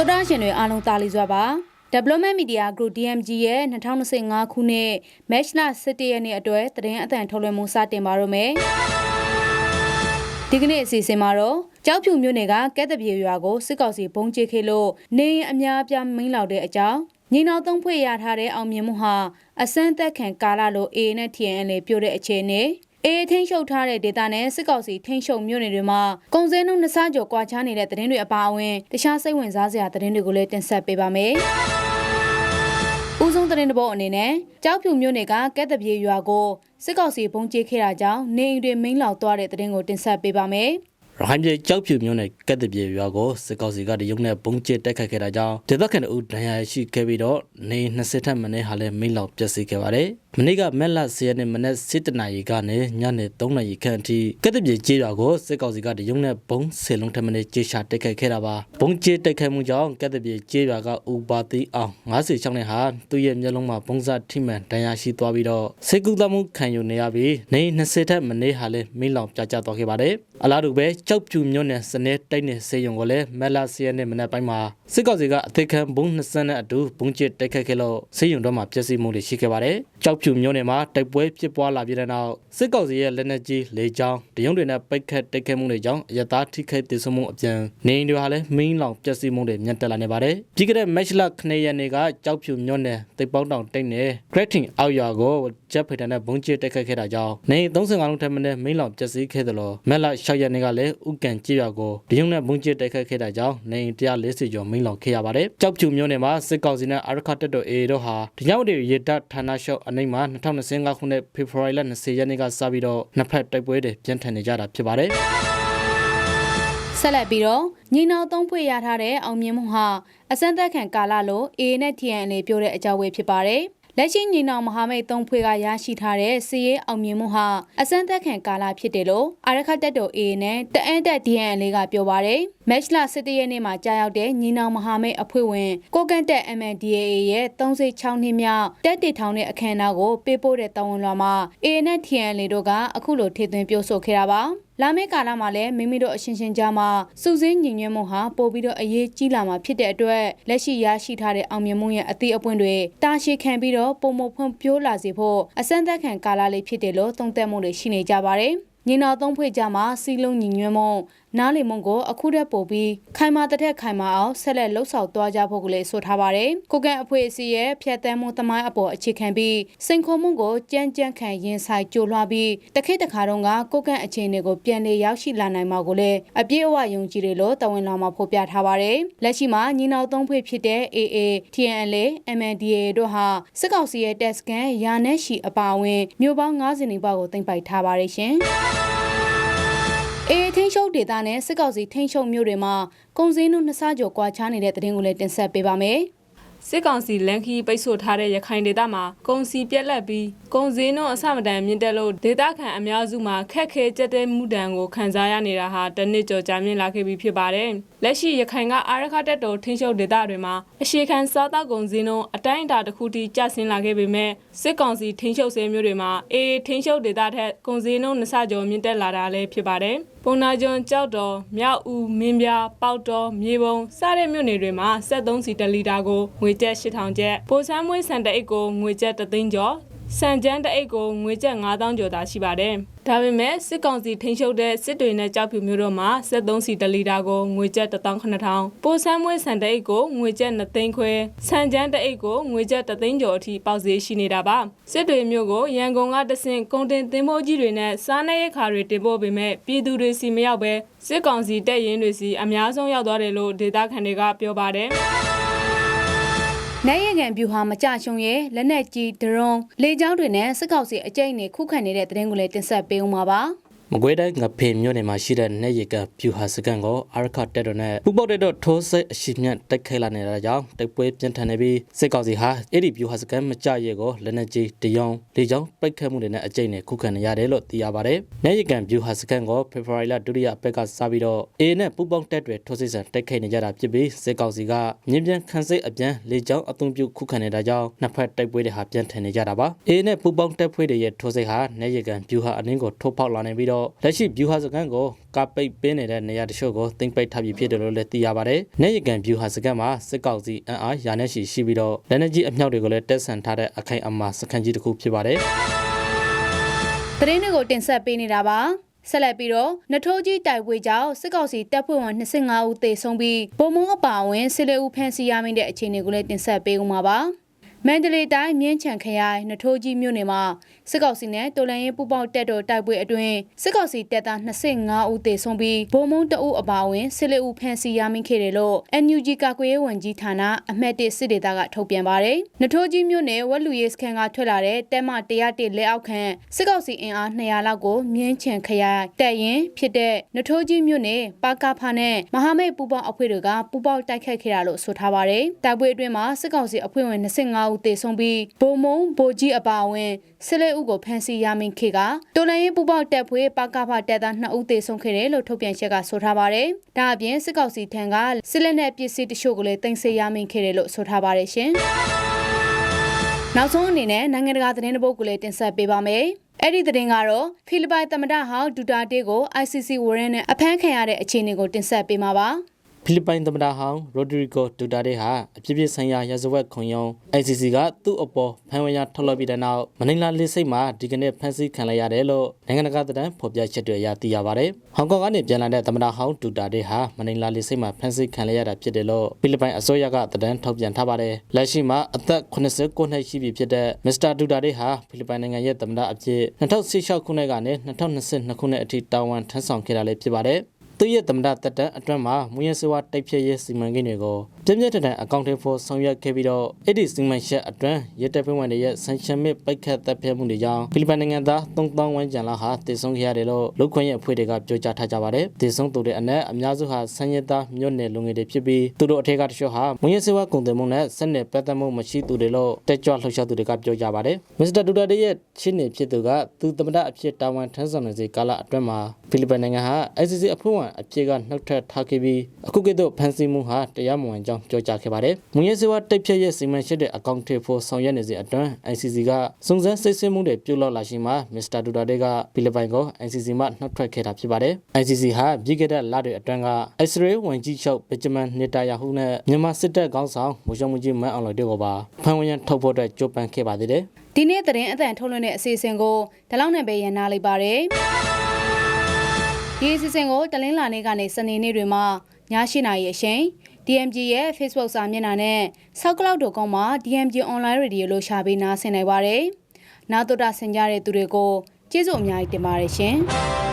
တော်တာရှင်တွေအားလုံးတာလီစွာပါ Development Media Group DMG ရဲ့2025ခုနှစ် Match လ17ရက်နေ့အတွက်သတင်းအသံထုတ်လွှင့်မှုစတင်ပါတော့မယ်ဒီကနေ့အစီအစဉ်မှာတော့ကြောက်ဖြူမြို့နယ်ကကဲတပြေရွာကိုစစ်ကောင်စီဘုံကျခဲ့လို့နေအိမ်အများအပြားမင်းလောက်တဲ့အကြောင်းညီနောက်သုံးဖွဲ့ရထားတဲ့အောင်မြင်မှုဟာအစမ်းသက်ခံကာလလို A နဲ့ TN လေးပြိုတဲ့အခြေအနေ အေးထိန်ရှုပ်ထားတဲ့ဒေတာနဲ့စစ်ကောင်စီထိန်ရှုပ်မြို့နယ်တွေမှာကုန်စည်နှုန်းနှစ်ဆကျော်ကွာခြားနေတဲ့သတင်းတွေအပါအဝင်တခြားစိတ်ဝင်စားစရာသတင်းတွေကိုလည်းတင်ဆက်ပေးပါမယ်။ဦးဆုံးသတင်းတစ်ပုဒ်အနေနဲ့ကြောက်ဖြူမြို့နယ်ကကဲတပြေရွာကိုစစ်ကောင်စီဘုံကျဲခဲ့တာကြောင့်နေအိမ်တွေမိန်းလောက်သွားတဲ့သတင်းကိုတင်ဆက်ပေးပါမယ်။ရခိုင်ပြည်ကြောက်ဖြူမြို့နယ်ကက်တပြေရွာကိုစစ်ကောင်စီကတရုတ်နဲ့ပုံကျစ်တက်ခတ်ခဲ့တာကြောင့်ဒေသခံတို့ဒဏ်ရာရှိခဲ့ပြီးတော့နေ20ထက်မနည်းဟာလည်းမိန့်လောက်ပျက်စီးခဲ့ပါတယ်။မနေ့ကမက်လ10ရက်နေ့မနက်7:00နာရီကနေညနေ3:00နာရီခန့်အထိကက်တပြေကျေးရွာကိုစစ်ကောင်စီကတရုတ်နဲ့ပုံဆယ်လုံးထက်မနည်းကြေရှာတက်ခတ်ခဲ့တာပါ။ပုံကျစ်တက်ခတ်မှုကြောင့်ကက်တပြေကျေးရွာကဥပါတိအောင်56နှစ်ဟာသူ့ရဲ့မျက်လုံးမှာပုံစထိမှန်ဒဏ်ရာရှိသွားပြီးတော့စိတ်ကူးသမှုခံယူနေရပြီးနေ20ထက်မနည်းဟာလည်းမိန့်လောက်ပြကျသွားခဲ့ပါတယ်။အလားတူပဲကြောက်ဖြူမြို့နယ်စနေတိုက်နယ်စေယုံကိုလည်းမက်လာစီယနဲ့မနက်ပိုင်းမှာစစ်ကောင်စီကအသိခံဘုံ20နဲ့အတူဘုံကျစ်တိုက်ခတ်ခဲ့လို့စေယုံတော့မှာပျက်စီးမှုတွေရှိခဲ့ပါတယ်။ကြောက်ဖြူမြို့နယ်မှာတိုက်ပွဲဖြစ်ပွားလာပြီးတဲ့နောက်စစ်ကောင်စီရဲ့လက်နက်ကြီးလေကြောင်းတရုံတွေနဲ့ပိတ်ခတ်တိုက်ခတ်မှုတွေကြောင့်အရသားထိခိုက်ဒေဆုံးမှုအပြန်နေအိမ်တွေဟာလည်းမင်းလောင်ပျက်စီးမှုတွေမြင့်တက်လာနေပါတယ်။ပြီးခဲ့တဲ့ match လ9ရက်နေ့ကကြောက်ဖြူမြို့နယ်တိတ်ပေါင်းတောင်တိတ်နယ် Gretting အောက်ရွာကိုဂျက်ဖေတန်နဲ့ဘုံကျစ်တိုက်ခတ်ခဲ့တာကြောင့်နေ35လုံးထက်မနည်းမင်းလောင်ပျက်စီးခဲ့တယ်လို့မက်လ6ရက်နေ့ကလည်းဥကန်ကြည့်ရွာကိုတရုံနဲ့ဘုံကျစ်တိုက်ခတ်ခဲ့တာကြောင့်နေ140ကျော်မင်းလောင်ခဲ့ရပါတယ်။ကြောက်ဖြူမြို့နယ်မှာစစ်ကောင်စီနဲ့အာရခတက်တော် A တို့ဟာဒီညဝတီရေတပ်ဌာနရှော့အနိုင်မှာ2025ခုနှစ်ဖေဖော်ဝါရီလ20ရက်နေ့ကစပြီးတော့နှစ်ဖက်တိုက်ပွဲတွေပြင်းထန်နေကြတာဖြစ်ပါတယ်။ဆက်လက်ပြီးတော့ညီနောင်သုံးဖွဲ့ရထားတဲ့အောင်မြင်မှုဟာအစမ်းသက်ခံကာလလို A နဲ့ TN လေးပြောတဲ့အကြောင်းဝေဖြစ်ပါတယ်။လက်ရှိညီနောင်မဟာမိတ်သုံးဖွဲ့ကရရှိထားတဲ့စီးရဲအောင်မြင်မှုဟာအစမ်းသက်ခံကာလဖြစ်တယ်လို့အာရခတက်တော် A နဲ့တအန်တက် DN လေးကပြောပါတယ်။ မက်ချ်လာ17ရက်နေ့မှာကြာရောက်တဲ့ညီနောင်မဟာမိတ်အဖွဲ့ဝင်ကိုကန်တက် MNDAA ရဲ့36နှစ်မြောက်တက်တီထောင်တဲ့အခမ်းအနားကိုပေးပို့တဲ့တာဝန်လွှာမှာ A နဲ့ TN လေးတို့ကအခုလိုထည့်သွင်းပြောဆိုခဲ့တာပါ။လာမယ့်ကာလမှာလည်းမိမိတို့အရှင်ရှင်ကြားမှာစုစည်းညီညွတ်မှုဟာပို့ပြီးတော့အရေးကြီးလာမှာဖြစ်တဲ့အတွက်လက်ရှိရရှိထားတဲ့အောင်မြင်မှုရဲ့အသည့်အပွင့်တွေတာရှည်ခံပြီးတော့ပုံမဖွံ့ဖြိုးလာစေဖို့အစမ်းသက်ခံကာလလေးဖြစ်တယ်လို့သုံးသပ်မှုတွေရှိနေကြပါတယ်။ညီနောင်သုံးဖွဲ့ကြမှာစီလုံးညီညွတ်မှုနားလည်မှုကိုအခုတည်းပို့ပြီးခိုင်မာတဲ့ခိုင်မာအောင်ဆက်လက်လှုပ်ဆောင်သွားကြဖို့ကလေးဆိုထားပါတယ်။ကိုကန်အဖွဲ့အစည်းရဲ့ဖြတ်တန်းမှုသမိုင်းအပေါ်အခြေခံပြီးစိန်ခေါ်မှုကိုကြမ်းကြမ်းခံရင်ဆိုင်ကြိုးလွှားပြီးတခိတ်တခါတုန်းကကိုကန်အခြေအနေကိုပြန်လည်ရောက်ရှိလာနိုင်မှာကိုလည်းအပြည့်အဝယုံကြည်တယ်လို့တဝန်လာမှာဖော်ပြထားပါတယ်။လက်ရှိမှာညီနောင်သုံးဖွဲ့ဖြစ်တဲ့ AA, TNLA, MNDAA တို့ဟာစစ်ကောင်စီရဲ့တက်စကန်ရာနဲ့ရှိအပါအဝင်မြို့ပေါင်း90နီးပါးကိုတင်ပိုက်ထားပါတယ်ရှင်။ အေးထိန်ရှုပ်ဒေတာနဲ့စစ်ကောင်စီထိန်ရှုပ်မြို့တွေမှာကုန်စည်နှုန်းနှစ်ဆကျော်ကွာခြားနေတဲ့သတင်းကိုလည်းတင်ဆက်ပေးပါမယ်။စစ်ကောင်စီလန်ခီပိတ်ဆို့ထားတဲ့ရခိုင်ဒေသမှာကုန်စီပြက်လက်ပြီးကုန်စည်နှုန်းအဆမတန်မြင့်တက်လို့ဒေသခံအများစုမှာခက်ခဲကြက်တဲမှုတံကိုခံစားရနေတာဟာတနစ်ကျော်ကြာမြင့်လာခဲ့ပြီဖြစ်ပါတယ်။လက်ရှိရခိုင်ကအာရခတက်တော်ထင်းရှုပ်ဒေသတွေမှာအရှိခံစားတောက်ကုန်စည်နှုန်းအတိုင်းအတာတစ်ခုထိကျဆင်းလာခဲ့ပေမဲ့စစ်ကောင်စီထင်းရှုပ်ဆဲမျိုးတွေမှာအေးထင်းရှုပ်ဒေသထက်ကုန်စည်နှုန်းနှစ်ဆကျော်မြင့်တက်လာတာလည်းဖြစ်ပါတယ်။ ပုံနာကျွန်းကြောက်တော်မြောက်ဦးမင်းပြပေါက်တော်မြေပုံစတဲ့မြို့နယ်တွေမှာ73စီတလီတာကိုငွေကျပ်8000ကျပ်ပိုဆန်းမွေးစံတအိတ်ကိုငွေကျပ်3သိန်းကျော် စံကျန်းတအိတ်ကိုငွေကျပ်9000ကျော်သာရှိပါတယ်။ဒါပေမဲ့စစ်ကောင်စီထိန်းချုပ်တဲ့စစ်တွေနဲ့ကြောက်ဖြူမျိုးတို့မှာ73စီတလီတာကိုငွေကျပ်18000ပိုဆန်းမွေးစံတအိတ်ကိုငွေကျပ်2သိန်းခွဲစံကျန်းတအိတ်ကိုငွေကျပ်3သိန်းကျော်အထိပေါက်ဈေးရှိနေတာပါ။စစ်တွေမျိုးကိုရန်ကုန်ကတဆင့်ကုန်တင်သင်္ဘောကြီးတွေနဲ့စားနပ်ရိက္ခာတွေတင်ပို့ပေမဲ့ပြည်သူတွေစီမရောက်ပဲစစ်ကောင်စီတပ်ရင်းတွေစီအများဆုံးရောက်သွားတယ်လို့ဒေသခံတွေကပြောပါတယ်။ နိုင်ရကန်ဗျူဟာမကြရှုံရဲ့လက်နက်ကြီးဒရုန်းလေကြောင်းတွေနဲ့စစ်ကောက်စီအကြိတ်နဲ့ခုခံနေတဲ့သတင်းကိုလည်းတင်ဆက်ပေးဦးမှာပါ။ မကွေးတိုင်းငဖေမြို့နယ်မှာရှိတဲ့နေရကပြူဟာစကန်ကိုအာရခတက်တော်နဲ့ပူပေါက်တဲ့တော့ထိုးစိတ်အရှိမြတ်တိုက်ခဲလာနေတာကြောင့်တိုက်ပွဲပြင်းထန်နေပြီးစစ်ကောင်စီဟာအဲ့ဒီပြူဟာစကန်မကြရဲကိုလက်နက်ကြီးတယောင်လေကြောင်းပိတ်ခတ်မှုတွေနဲ့အကြိတ်နဲ့ခုခံနေရတယ်လို့သိရပါတယ်။နေရကန်ပြူဟာစကန်ကိုဖေဖော်ဝါရီလဒုတိယပတ်ကစပြီးတော့အေနဲ့ပူပေါက်တက်တွေထိုးစိတ်ဆန်တိုက်ခဲနေကြတာဖြစ်ပြီးစစ်ကောင်စီကမြင်းပြန်ခန်းစိတ်အပြန်လေကြောင်းအုံပြုခုခံနေတာကြောင့်နှစ်ဖက်တိုက်ပွဲတွေဟာပြင်းထန်နေကြတာပါ။အေနဲ့ပူပေါက်တက်ဖွဲ့တွေရဲ့ထိုးစိတ်ဟာနေရကန်ပြူဟာအနည်းကိုထိုးပေါက်လာနေပြီးတော့တော့လက်ရှိဗျူဟာစကန်ကိုကပိတ်ပင်းနေတဲ့နေရာတချို့ကိုတင်ပိတ်ထားပြီးဖြစ်တယ်လို့လည်းသိရပါတယ်။နေရကန်ဗျူဟာစကန်မှာစစ်ကောက်စီအန်အားရာနဲ့ရှိရှိပြီးတော့လက်နက်ကြီးအမြောက်တွေကိုလည်းတက်ဆန်ထားတဲ့အခိုင်အမာစကန်ကြီးတစ်ခုဖြစ်ပါတယ်။သတင်းတွေကိုတင်ဆက်ပေးနေတာပါဆက်လက်ပြီးတော့နထိုးကြီးတိုက်ပွဲကြောင့်စစ်ကောင်စီတပ်ဖွဲ့ဝင်25ဦးသေဆုံးပြီးဗိုလ်မှူးအပါအဝင်စစ်လေဦးဖမ်းဆီးရမိတဲ့အခြေအနေကိုလည်းတင်ဆက်ပေးဦးမှာပါ မန္တလေးတိုင်းမြင်းချံခရိုင်နထိုးကြီးမြို့နယ်မှာစစ်ကောင်စီနဲ့တော်လန်ရေးပူးပေါင်းတပ်တော်တိုက်ပွဲအတွင်းစစ်ကောင်စီတပ်သား25ဦးသေဆုံးပြီးဗိုလ်မှူးတအုပ်အပါအဝင်စစ်လေဦးဖမ်းဆီးရမိခဲ့တယ်လို့ NUG ကာကွယ်ရေးဝန်ကြီးဌာနအမှတ်1စစ်ဒေသကထုတ်ပြန်ပါတယ်။နထိုးကြီးမြို့နယ်ဝက်လူရေးစခန်းကထွက်လာတဲ့တဲမ101လက်အောက်ခံစစ်ကောင်စီအင်အား200လောက်ကိုမြင်းချံခရိုင်တပ်ရင်ဖြစ်တဲ့နထိုးကြီးမြို့နယ်ပါကာဖာနဲ့မဟာမိတ်ပူးပေါင်းအဖွဲ့တွေကပူးပေါင်းတိုက်ခတ်ခဲ့တာလို့ဆိုထားပါတယ်။တိုက်ပွဲအတွင်းမှာစစ်ကောင်စီအဖွဲ့ဝင်25ဦးသေဆုံးပြီးဗိုလ်မုံဗိုလ်ကြီးအပါအဝင်စစ်လေဦးကိုဖမ်းဆီးရမိခဲ့ကတော်လန်ရေးပူးပေါင်းတပ်ဖွဲ့ပါကာဖာတပ်သား2ဦးသေဆုံးခဲ့တယ်လို့ထုတ်ပြန်ချက်ကဆိုထားပါတယ်။ဒါအပြင်စစ်ကောင်စီထံကစစ်လက်နက်ပစ္စည်းတချို့ကိုလည်းတင်ဆက်ရမိခဲ့တယ်လို့ဆိုထားပါတယ်ရှင်။နောက်ဆုံးအနေနဲ့နိုင်ငံတကာသတင်းတစ်ပုဒ်ကိုလည်းတင်ဆက်ပေးပါမယ်။အဲ့ဒီသတင်းကတော့ဖိလစ်ပိုင်သမ္မတဟောင်းဒူတာတေကို ICC ဝရမ်းနဲ့အဖမ်းခံရတဲ့အခြေအနေကိုတင်ဆက်ပေးမှာပါ။ ဖိလစ်ပိုင်သမ္မတဟောင်းရိုဒရီဂိုဒူတာတေဟာအပြစ်ပြစ်ဆိုင်ရာရာဇဝတ်ခုံရုံး ICC ကသူ့အပေါ်ဖမ်းဝရထုတ်လုပ်ပြီးတဲ့နောက်မနီလာလေးစိတ်မှာဒီကနေ့ဖမ်းဆီးခံလိုက်ရတယ်လို့နိုင်ငံတကာသတင်းဖော်ပြချက်တွေအရသိရပါတယ်။ဟောင်ကောင်ကနေပြန်လာတဲ့သမ္မတဟောင်းဒူတာတေဟာမနီလာလေးစိတ်မှာဖမ်းဆီးခံလိုက်ရတာဖြစ်တယ်လို့ဖိလစ်ပိုင်အစိုးရကသတင်းထုတ်ပြန်ထားပါတယ်။လက်ရှိမှာအသက်89နှစ်ရှိပြီဖြစ်တဲ့မစ္စတာဒူတာတေဟာဖိလစ်ပိုင်နိုင်ငံရဲ့သမ္မတအဖြစ်2016ခုနှစ်ကနေ2022ခုနှစ်အထိတာဝန်ထမ်းဆောင်ခဲ့တာလည်းဖြစ်ပါတယ်။ သူရဲ့သမ္မတတက်တန်းအတွင်းမှာမူရင်းစေဝါတိုက်ဖြည့်ရေးစီမံကိန်းတွေကို ပြင်းပြထန်ထန်အကောင့်တွေဖို့ဆောင်ရွက်ခဲ့ပြီးတော့အဲ့ဒီစီမံချက်အတွင်းရတဲ့ဖွဲ့ဝင်တွေရဲ့ဆန်ရှင်မစ်ပိတ်ခတ်တပ်ဖြတ်မှုတွေကြောင့်ဖိလစ်ပိုင်နိုင်ငံသား3000ဝန်းကျင်လောက်ဟာတည်ဆုံခဲ့ရတယ်လို့လူခွင့်ရဲ့အဖွဲ့တွေကပြောကြားထားကြပါတယ်။တည်ဆုံသူတွေအနက်အများစုဟာဆန်ရသားမြို့နယ်လူငယ်တွေဖြစ်ပြီးသူတို့အထက်ကတချို့ဟာမူရင်းစေဝါကုန်သွယ်မှုနဲ့ဆက်နွယ်ပတ်သက်မှုမရှိသူတွေလို့တက်ကြွလှုပ်ရှားသူတွေကပြောကြပါတယ်။မစ္စတာဒူတာတေရဲ့ချင်းနေဖြစ်သူကသူသမ္မတအဖြစ်တာဝန်ထမ်းဆောင်နေစေကာလအတွင်းမှာဖိလစ်ပိုင်နိုင်ငံဟာ ICC အဖွဲ့ဝင်အဖြစ်ကနှုတ်ထွက်ထားခဲ့ပြီးအခုကဲ့သို့ဖန်ဆီးမှုဟာတရားမဝင်ကြောင်းပြောကြားခဲ့ပါတယ်။မူရဲစေဝါတိတ်ဖြတ်ရဲ့စီမံချက်တဲ့အကောင့်တွေဖို့ဆောင်ရွက်နေစဉ်အတွင်း ICC ကစုံစမ်းစစ်ဆေးမှုတွေပြုလုပ်လာရှိမှမစ္စတာဒူတာတေကဖိလစ်ပိုင်ကို ICC မှနှုတ်ထွက်ခဲ့တာဖြစ်ပါတယ်။ ICC ဟာပြီးခဲ့တဲ့လတွေအတွင်းက Israel ဝန်ကြီးချုပ်ဘက်ဂျမန်နေတာယာဟုနဲ့မြန်မာစစ်တပ်ခေါင်းဆောင်မူရှောမကြီးမန်အောင်လှိုင်တို့ကပါဖမ်းဝရမ်းထုတ်ဖို့အတွက်ကြိုးပမ်းခဲ့ပါသေးတယ်။ဒီနေ့သတင်းအသံထုတ်လွှင့်တဲ့အစီအစဉ်ကိုဒီလောက်နဲ့ပဲရန်နာလိုက်ပါတယ်။ဒီအစီအစဉ်ကိုတလင်းလာနေ့ကနေစနေနေ့တွေမှာည8:00နာရီအချိန် DMG ရဲ့ Facebook စာမျက်နှာနဲ့ soundcloud.com မှာ DMG online radio လို့ရှာပေးနားဆင်နိုင်ပါတယ်။နားတော်တာဆင်ကြတဲ့သူတွေကိုကျေးဇူးအများကြီးတင်ပါတယ်ရှင်။